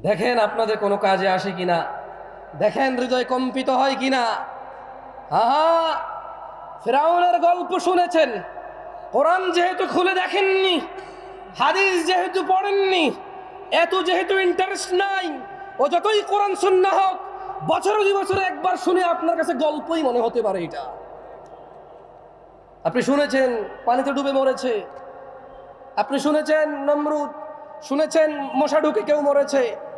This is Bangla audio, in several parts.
দেখেন আপনাদের কোনো কাজে আসে কিনা? দেখেন হৃদয় কম্পিত হয় কিনা? আহা! ফেরাউনের গল্প শুনেছেন। কোরআন যেহেতু খুলে দেখেননি, হাদিস যেহেতু পড়েননি, এত যেহেতু ইন্টারেস্ট নাই, ও যতই কোরআন শুননা হোক, বছর দুই বছরে একবার শুনে আপনার কাছে গল্পই মনে হতে পারে এটা। আপনি শুনেছেন, পানিতে ডুবে মরেছে। আপনি শুনেছেন, নমরুদ, শুনেছেন, মশা ঢুকে কেউ মরেছে।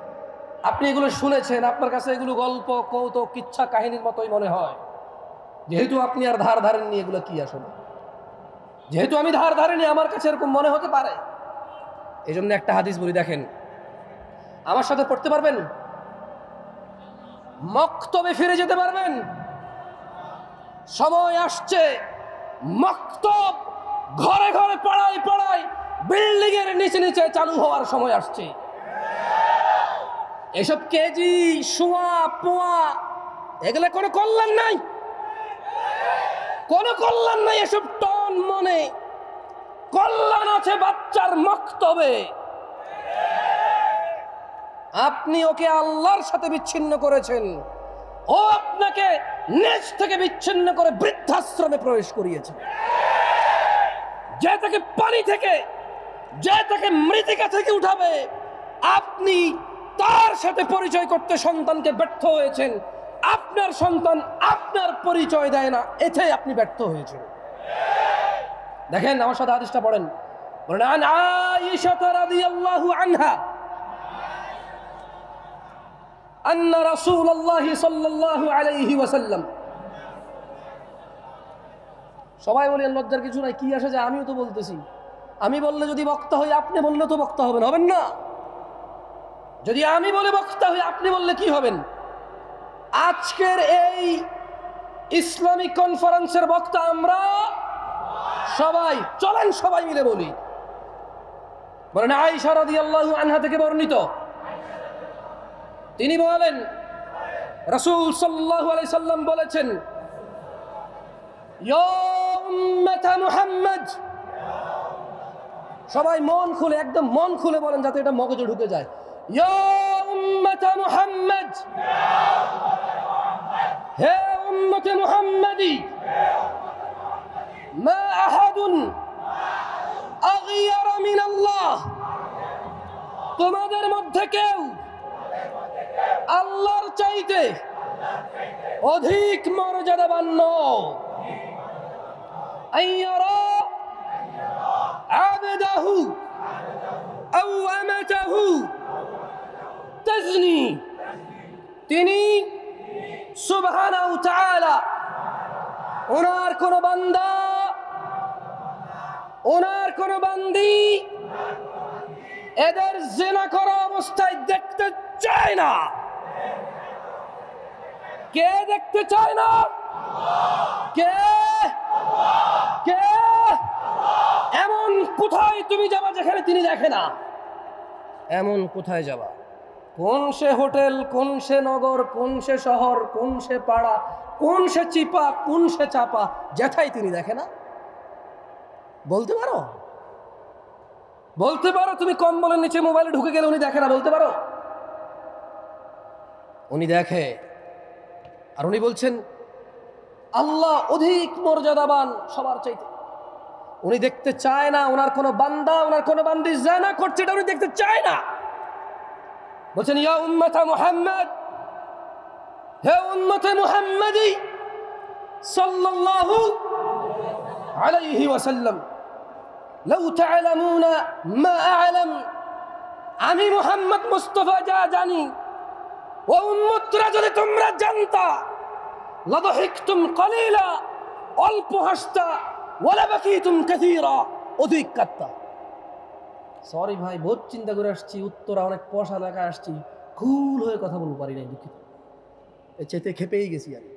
আপনি এগুলো শুনেছেন, আপনার কাছে এগুলো গল্প, কৌতুক, কিচ্ছা কাহিনীর মতোই মনে হয়। যেহেতু আপনি আর ধার ধারেননি এগুলো কি আসলে? যেহেতু আমি ধার ধারেনি আমার কাছে এরকম মনে হতে পারে। এই জন্য একটা হাদিস বলি, দেখেন। আমার সাথে পড়তে পারবেন? মক্তবে ফিরে যেতে পারবেন? সময় আসছে। মক্তব ঘরে ঘরে পড়াই পড়াই বিল্ডিং এর নিচে নিচে চালু হওয়ার সময় আসছে। এসব কেজি, শোয়া, পোয়া, এগুলো কোনো কল্যাণ নাই। কোনো কল্যাণ নাই এসব টন মনে। কল্যাণ আছে বাচ্চার মক্তবে। আপনি ওকে আল্লাহর সাথে বিচ্ছিন্ন করেছেন। ও আপনাকে নেচ থেকে বিচ্ছিন্ন করে বৃদ্ধাশ্রমে প্রবেশ করিয়েছে। যে তাকে পানি থেকে, যে তাকে মৃতিকা থেকে উঠাবে, আপনি তার সাথে পরিচয় করতে সন্তানকে ব্যর্থ হয়েছেন আপনার সন্তান আপনার পরিচয় দেয় না এতে আপনি ব্যর্থ হয়েছেন দেখেন আমার সাথে আদেশটা পড়েন বলেন আন আয়েশা রাদিয়াল্লাহু আনহা أن رسول الله صلى الله عليه وسلم সবাই বলেন লজ্জার কিছু নাই কি আসে যায় আমিও তো বলতেছি আমি বললে যদি বক্তা হই আপনি বললে তো বক্তা হবেন হবেন না যদি আমি বলে বক্তা হই, আপনি বললে কি হবেন? আজকের এই ইসলামিক কনফারেন্সের বক্তা আমরা সবাই, চলেন সবাই মিলে বলি। বলেন আইসা রাদিয়াল্লাহু আনহা থেকে বর্ণিত। তিনি বলেন, রসুল সাল্লাহ সাল্লাম বলেছেন সবাই মন খুলে, একদম মন খুলে বলেন, যাতে এটা মগজে ঢুকে যায়। মুহাম্মদ। হে উম্মতে মুহাম্মাদি। মা আহাদুন আগিয়ার মিন আল্লাহ তোমাদের মধ্যে কেউ আল্লাহর চাইতে অধিক মর্যাদাবান্য আইয়ারা আবেদাহু আও তিনি তাআলা ওনার কোন বান্দা, ওনার কোন বান্দি এদের জেনা করা অবস্থায় দেখতে চায় না। কে দেখতে চায় না? কে? কে? এমন কোথায় তুমি যাবা যেখানে তিনি দেখে না? এমন কোথায় যাবা? কোন সে হোটেল, কোন সে নগর, কোন সে শহর, কোন সে পাড়া, কোন সে চিপা, কোন সে চাপা, যেথায় তিনি দেখে না? বলতে পারো? বলতে পারো, তুমি কম্বলের নিচে মোবাইলে ঢুকে গেলে উনি দেখে না, বলতে পারো? উনি দেখে, আর উনি বলছেন, আল্লাহ অধিক মর্যাদাবান সবার চাইতে। উনি দেখতে চায় না ওনার কোনো বান্দা ওনার কোনো বান্দি জানা করছে, এটা উনি দেখতে চায় না। وتن يا أمة محمد يا أمة محمد صلى الله عليه وسلم. لو تعلمون ما أعلم عن محمد مصطفى جادني وأمة رجل تمر جنطة لضحكتم قليلا ألبو هشتا ولبكيتم كثيرا أذيك كثيرا সরি ভাই, বহুত চিন্তা করে আসছি, উত্তরা অনেক পয়সা এলাকায় আসছি কুল হয়ে কথা বলতে পারি নাই, দুঃখিত। চেতে খেপেই গেছি আমি।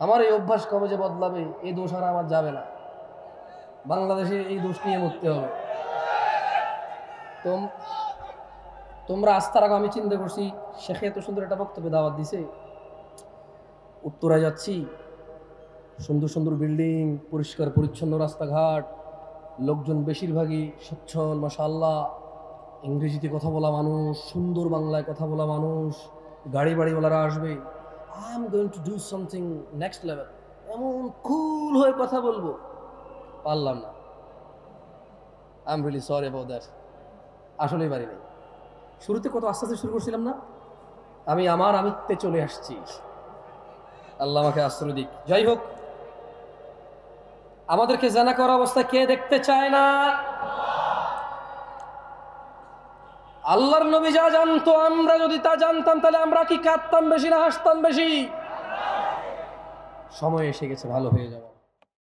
আমার এই অভ্যাস কবে যে বদলাবে এই দোষ আর আমার যাবে না। বাংলাদেশে এই দোষ নিয়ে মুক্তি হবে। তোম তোমরা আস্থা রাখো আমি চিন্তা করছি, শেখে এত সুন্দর একটা বক্তব্য দাওয়াত দিছে। উত্তরায় যাচ্ছি, সুন্দর সুন্দর বিল্ডিং, পরিষ্কার, পরিচ্ছন্ন রাস্তাঘাট লোকজন বেশিরভাগই সচ্ছল মাশাল্লাহ ইংরেজিতে কথা বলা মানুষ, সুন্দর বাংলায় কথা বলা মানুষ, গাড়ি বাড়িওয়ালারা আসবে। I am going to do something next level এমন কুল হয়ে কথা বলব। পারলাম না। I am really sorry about that আসলেই পারি নাই। শুরুতে কত আস্তে আস্তে শুরু করছিলাম না? আমি আমার আমিত্বে চলে আসছি। আল্লাহ আমাকে আশ্রয় দিক। যাই হোক আমাদেরকে জানা করা অবস্থা কে দেখতে চায় না? আল্লাহর নবী যা জানতো, আমরা যদি তা জানতাম, তাহলে আমরা কি কাঁদতাম বেশি না হাসতাম বেশি? সময় এসে গেছে, ভালো হয়ে যাওয়া।